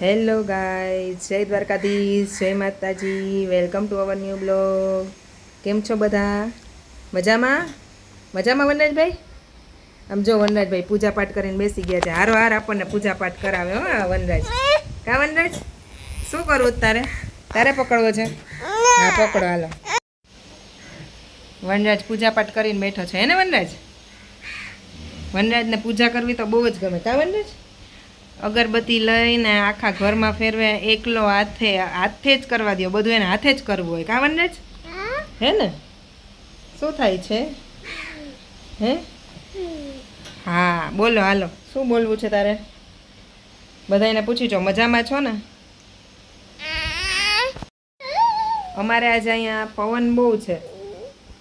Hello ગાય જય દ્વારકાધીશ, જય Mataji. Welcome to our new blog કેમ છો બધા? મજામાં? મજામાં વનરાજભાઈ? આમ જો વનરાજભાઈ પૂજાપાઠ કરીને બેસી ગયા છે. હારો હાર આપણને પૂજાપાઠ કરાવે, હો વનરાજ. કા વનરાજ? શું કરવું તારે? તારે પકડવો છે? હા, પકડો, હાલો. વનરાજ પૂજાપાઠ કરીને બેઠો છે. હે ને વનરાજ? વનરાજને પૂજા કરવી તો બહુ જ ગમે. કા વનરાજ? અગરબત્તી લઈને આખા ઘરમાં ફેરવે, એકલો હાથે હાથે જ કરવા દો બધું એને હાથે જ કરવું હોય. કાં જ હે ને? શું થાય છે? હે? હા, બોલો, હાલો. શું બોલવું છે તારે? બધા એને પૂછી છો મજામાં છો ને? અમારે આજે અહીંયા પવન બહુ છે.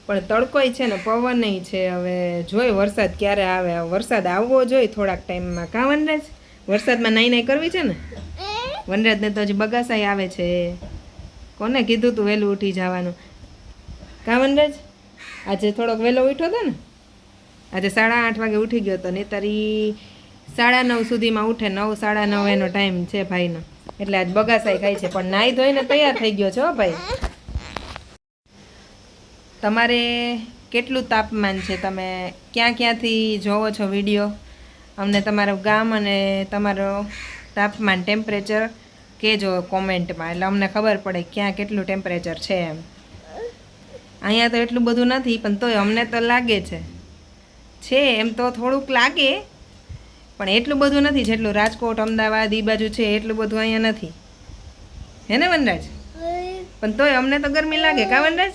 પણ તડકોય છે ને, પવનય છે. હવે જોઈ વરસાદ ક્યારે આવે. વરસાદ આવવો જોઈએ થોડાક ટાઈમમાં. કાં વનરાજ? વરસાદમાં નાઈ નાઈ કરવી છે ને? વનરાજને તો હજી બગાસાઈ આવે છે. કોને કીધું તું વહેલું ઉઠી જવાનું? કા વનરાજ? આજે થોડોક વહેલો ઉઠ્યો હતો ને? આજે સાડા આઠ વાગે ઉઠી ગયો હતો નહીતર ઈ સાડા નવ સુધીમાં ઉઠે. નવ, સાડા નવ એનો ટાઈમ છે ભાઈનો. એટલે આજ બગાસાઈ ખાય છે. પણ નાઈ ધોઈને તૈયાર થઈ ગયો છે ભાઈ. તમારે કેટલું તાપમાન છે? તમે ક્યાં ક્યાંથી જોવો છો વીડિયો? અમને તમારું ગામ અને તમારો તાપમાન ટેમ્પરેચર કહેજો કોમેન્ટમાં. એટલે અમને ખબર પડે ક્યાં કેટલું ટેમ્પરેચર છે એમ. અહીંયા તો એટલું બધું નથી, પણ તોય અમને તો લાગે છે. છે એમ તો થોડુંક લાગે, પણ એટલું બધું નથી જેટલું રાજકોટ, અમદાવાદ એ બાજુ છે, એટલું બધું અહીંયા નથી. હે ને વનરાજ? પણ તોય અમને તો ગરમી લાગે, કા વનરાજ?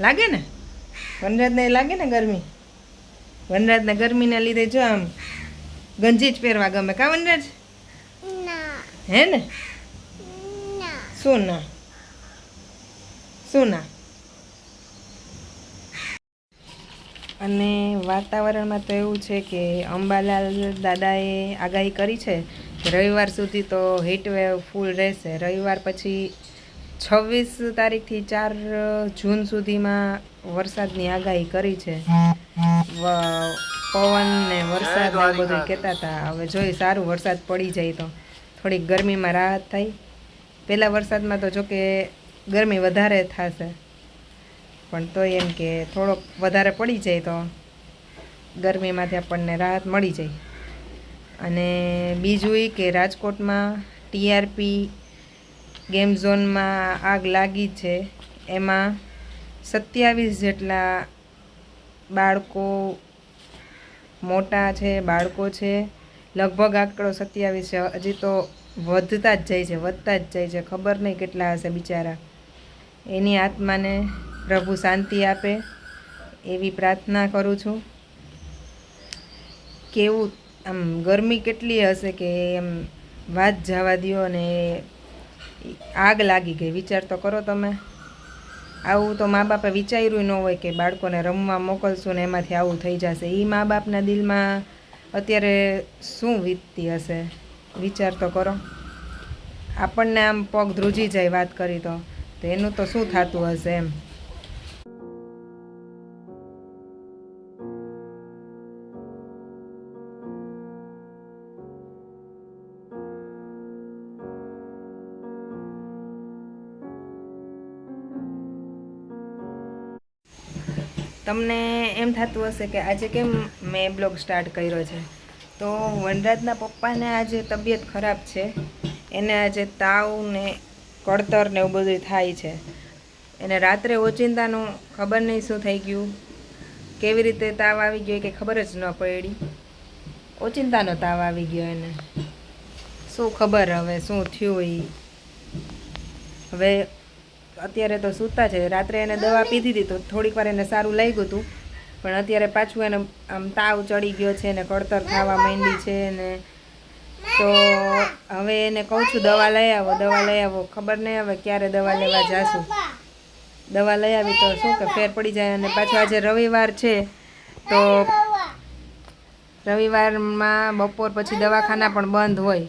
લાગે ને? વનરાજને લાગે ને ગરમી? વનરાજને ગરમીના લીધે જો આમ ગંજી જ પહેરવા ગમે. કા વનરાજ? હે ને? શું ના? શું ના? અને વાતાવરણમાં તો એવું છે કે અંબાલાલ દાદાએ આગાહી કરી છે રવિવાર સુધી તો હીટવેવ ફૂલ રહેશે. રવિવાર પછી છવ્વીસ તારીખથી ચાર જૂન સુધીમાં વરસાદની આગાહી કરી છે. પવન ને વરસાદ ને બધું કહેતા હતા. હવે જોઈ સારું વરસાદ પડી જાય તો. થોડીક ગરમીમાં રાહત થાય. પહેલાં વરસાદમાં તો જોકે ગરમી વધારે થશે. પણ તોય એમ કે થોડોક વધારે પડી જાય તો ગરમીમાંથી આપણને રાહત મળી જાય. અને બીજું એ કે રાજકોટમાં ટીઆરપી ગેમ ઝોનમાં આગ લાગી છે. એમાં સત્યાવીસ જેટલા બાળકો મોટા છે, બાળકો છે. લગભગ આંકડો સત્યાવીસ છે. હજી તો વધતા જ જાય છે, વધતા જ જાય છે. ખબર નહીં કેટલા હશે બિચારા. એની આત્માને પ્રભુ શાંતિ આપે એવી પ્રાર્થના કરું છું. કેવું, આમ ગરમી કેટલી હશે કે એમ વાત જવા દ્યો અને આગ લાગી ગઈ. વિચાર તો કરો તમે. આવું તો મા બાપે વિચાર્યું ન હોય કે બાળકોને રમવા મોકલશું ને એમાંથી આવું થઈ જશે. એ મા બાપના દિલમાં અત્યારે શું વીતતી હશે? વિચાર તો કરો. આપણને આમ પગ ધ્રુજી જાય વાત કરી તો એનું તો શું થતું હશે એમ? તમને એમ થતું હશે કે આજે કેમ મેં બ્લોગ સ્ટાર્ટ કર્યો છે? તો વનરાજના પપ્પાને આજે તબિયત ખરાબ છે. એને આજે તાવ ને કળતર ને એવું બધું થાય છે. એને રાત્રે ઓચિંતાનું ખબર નહીં શું થઈ ગયું. કેવી રીતે તાવ આવી ગયો એ ખબર જ ન પડી. ઓચિંતાનો તાવ આવી ગયો એને. શું ખબર હવે, શું થયું એ હવે અત્યારે તો સૂતા છે. રાત્રે એને દવા પીધી હતી તો થોડીક વાર એને સારું લાગ્યું હતું. પણ અત્યારે પાછું એને આમ તાવ ચડી ગયો છે ને કળતર ખાવા માંડી છે ને તો હવે એને કહું છું દવા લઈ આવો, દવા લઈ આવો. ખબર નહીં હવે ક્યારે દવા લેવા જાશું. દવા લઈ આવી તો શું કે ફેર પડી જાય અને પાછું આજે રવિવાર છે તો રવિવારમાં બપોર પછી દવાખાના પણ બંધ હોય.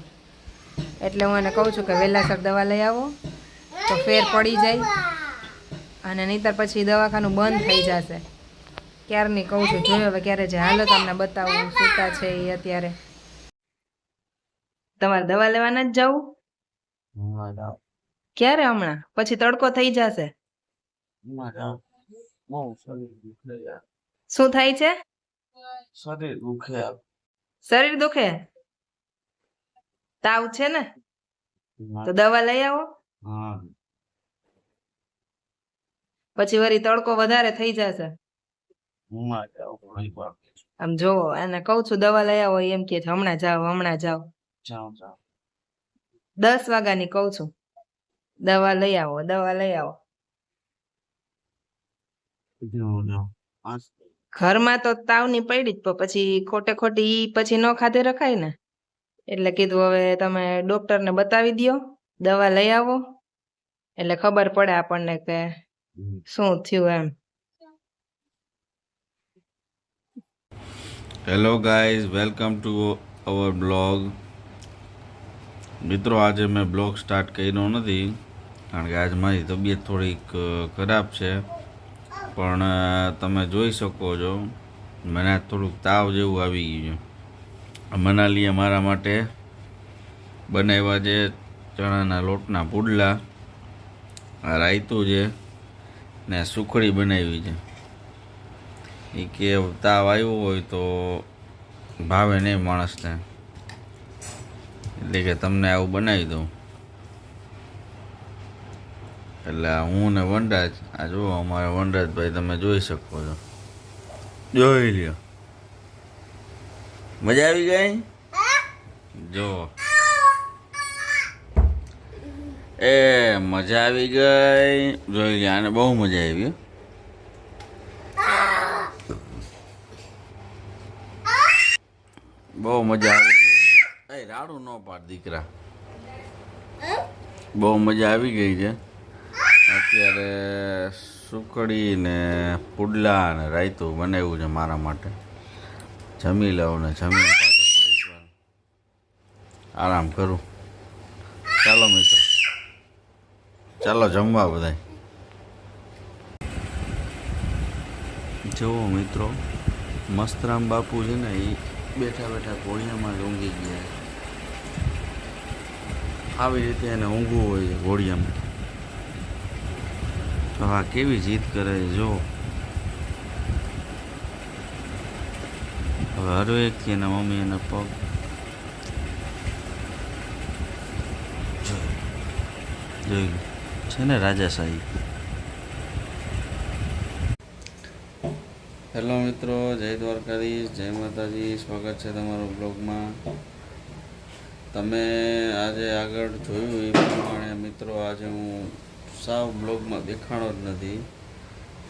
એટલે હું એને કહું છું કે વહેલાસર દવા લઈ આવો. તો ફેર પડી જાય. અને નહીતર પછી દવાખાનું બંધ થઈ જશે. ક્યારની કહું છું? જોયું હવે ક્યારે જે હાલો તમને બતાવું સૂતા છે એ અત્યારે. તમારે દવા લેવાના જ જવું? ક્યારે હમણાં? પછી તડકો થઈ જશે. શું થાય છે? શરીર દુખે શરીર દુખે? તાવ છે ને? તો દવા લઈ આવો. હા. પછી વળી તડકો વધારે થઈ જશે. આમ જોવો એને કહું છું દવા લઈ આવો એમ કે હમણાં જાઓ હમણાં જાઓ. દસ વાગ્યાની કહું છું. દવા લઈ આવો દવા લઈ આવો. ઘરમાં તો તાવની પડી જ પછી ખોટે ખોટી પછી ન ખાધે રખાય ને. એટલે કીધું હવે તમે ડોક્ટર ને બતાવી દ્યો. દવા લઈ આવો. એટલે ખબર પડે આપણને કે શું થયું એમ. Hello guys welcome to our blog મિત્રો આજે મેં બ્લોગ સ્ટાર્ટ કર્યો નથી કારણ કે આજ મારી તબિયત થોડીક ખરાબ છે. પણ તમે જોઈ શકો છો મને થોડુંક તાવ જેવું આવી ગયું છે. મનાલીએ મારા માટે બનાવ્યા છે ચણાના લોટના પુડલા આ રાયતું છે ને સુખડી બનાવી છે. એ કે તાવ આવ્યો હોય તો ભાવે નહીં માણસને. એટલે કે તમને આવું બનાવી દઉં. એટલે હું ને વનરાજ આ જુઓ અમારા વનરાજભાઈ તમે જોઈ શકો છો. જોઈ લ્યો. મજા આવી ગઈ? જો એ, મજા આવી ગઈ. જોઈ ગયા અને બહુ મજા આવી. બહુ મજા આવી ગઈ. એ, રાડું ન પાડ દીકરા. બહુ મજા આવી ગઈ છે. અત્યારે સુકડી ને પુડલા ને રાયતું બનાવ્યું છે મારા માટે. જમી લઉં ને જમી પાછો આરામ કરું ચાલો મિત્રો ચાલો જમવા બધાય. જુઓ મિત્રો મસ્તરામ બાપુ છે ને એ બેઠા બેઠા જ ઊંઘી ગયા આવી રીતે એને ઊંઘવું હોય છે ઘોડિયામાં. તો આ કેવી જીત કરે છે જો હવે હરવેકથી એના મમ્મી એના પગ. જોઈ જોઈ છે ને રાજાશાહી હેલો મિત્રો, જય દ્વારકાધીશ, જય માતાજી, સ્વાગત છે તમારું બ્લોગમાં. તમે આજે આગળ જોયું એ પ્રમાણે મિત્રો, આજે હું સાવ બ્લોગમાં દેખાણો જ નથી.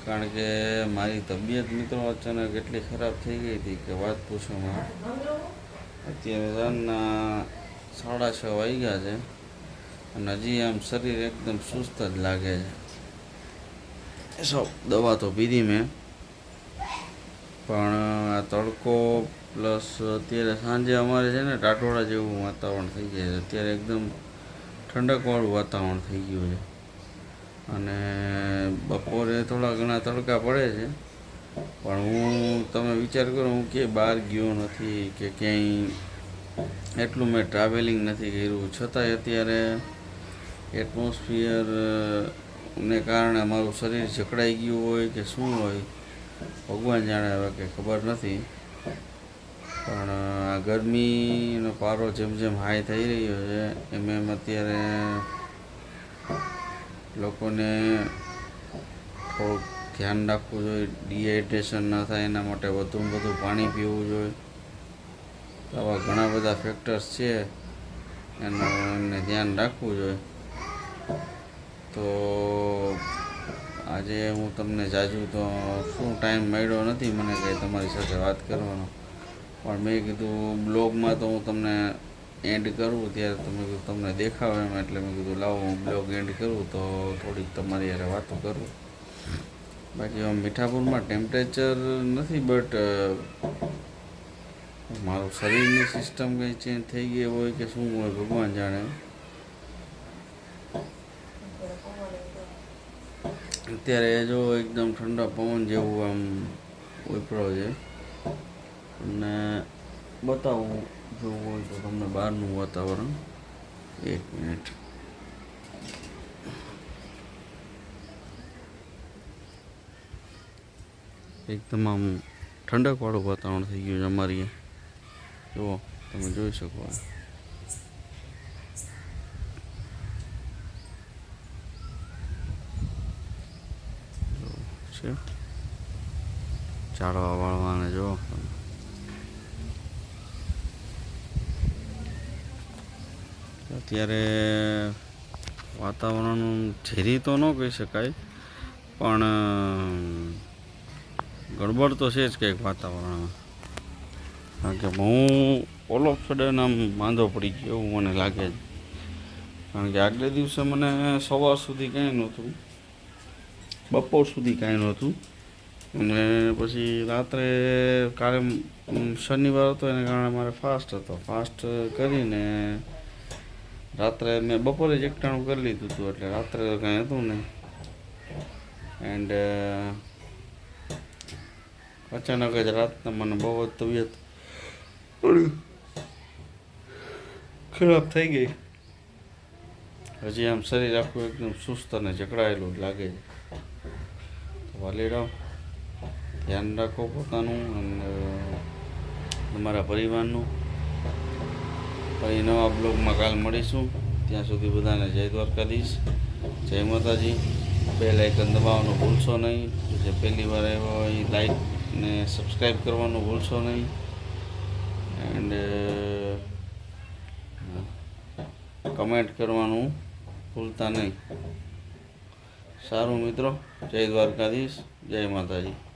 કારણ કે મારી તબિયત મિત્રો અચાનક એટલી ખરાબ થઈ ગઈ હતી કે વાત પૂછોમાં અત્યારે સાડા છ વાગ્યા છે. અને હજી આમ શરીર એકદમ સુસ્ત જ લાગે છે. સૌ દવા તો પીધી મેં. પણ આ તડકો પ્લસ અત્યારે સાંજે અમારે છે ને ટાટોળા જેવું વાતાવરણ થઈ જાય છે. અત્યારે એકદમ ઠંડકવાળું વાતાવરણ થઈ ગયું છે. અને બપોરે થોડા ઘણા તડકા પડે છે. પણ હું તમે વિચાર કરો હું કે બહાર ગયો નથી કે ક્યાંય. એટલું મેં ટ્રાવેલિંગ નથી કર્યું. છતાંય અત્યારે એટમોસ્ફિયર ને કારણે મારું શરીર જકડાઈ ગયું હોય કે શું હોય, ભગવાન જાણે હવે કે ખબર નથી. પણ આ ગરમીનો પારો જેમ જેમ હાઈ થઈ રહ્યો છે, એમ એમ અત્યારે લોકોને થોડુંક ધ્યાન રાખવું જોઈએ ડિહાઇડ્રેશન ન થાય એના માટે વધુમાં વધુ પાણી પીવું જોઈએ. આવા ઘણા બધા ફેક્ટર્સ છે, એનું એમને ધ્યાન રાખવું જોઈએ. તો આજે હું તમને જાજુ તો શું ટાઈમ મળ્યો નથી મને કંઈ તમારી સાથે વાત કરવાનો. પણ મેં કીધું બ્લોગમાં તો હું તમને એન્ડ કરું, ત્યારે તમે કીધું તમને દેખાવ એમ, એટલે મેં કીધું લાવો હું બ્લોગ એન્ડ કરું, તો થોડીક તમારી યારે વાતો કરું. બાકી આમ મીઠાપુરમાં ટેમ્પરેચર નથી બટ મારું શરીરની સિસ્ટમ કંઈ ચેન્જ થઈ ગઈ હોય કે શું હોય ભગવાન જાણે. અત્યારે જો એકદમ ઠંડા પવન જેવું આમ ઉપરો છે. અને બતાવું જોવું હોય તો તમને બહારનું વાતાવરણ. એક મિનિટ. એકદમ આમ ઠંડકવાળું વાતાવરણ થઈ ગયું છે અમારી. જુઓ, તમે જોઈ શકો આ. જુઓ, છે. ઝાડવા વાળવાને જો. અત્યારે વાતાવરણ ઝેરી તો ન કહી શકાય, પણ ગડબડ તો છે જ કંઈક વાતાવરણમાં. કારણ કે હું ઓલ ઓફ સડન આમ માંદો પડી ગયો એવું મને લાગે છે. કારણ કે આગલે દિવસે મને સવાર સુધી કંઈ નહોતું. બપોર સુધી કાંઈ નહોતું અને પછી રાત્રે કાલે શનિવાર હતો એને કારણે મારે ફાસ્ટ હતો. ફાસ્ટ કરીને રાત્રે મેં બપોરે જ એકટાણું કરી લીધું હતું, એટલે રાત્રે તો કાંઈ હતું નહીં. એન્ડ અચાનક જ રાતના મને બહુ જ તબિયત ખરાબ થઈ ગઈ. હજી આમ શરીર આખું એકદમ સુસ્ત અને જકડાયેલું લાગે છે. તો વાલીરાવ ધ્યાન રાખો પોતાનું અને તમારા પરિવારનું. ફરી નવા બ્લોગમાં કાલ મળીશું. ત્યાં સુધી બધાને જય દ્વારકાધીશ. જય માતાજી. બે લાઇકન દબાવવાનું ભૂલશો નહીં. જે પહેલી વાર આવ્યો હોય એ ને સબસ્ક્રાઈબ કરવાનું ભૂલશો નહીં. એન્ડ કમેન્ટ કરવાનું ભૂલતા નહીં. સારું મિત્રો. જય દ્વારકાધીશ. જય માતાજી.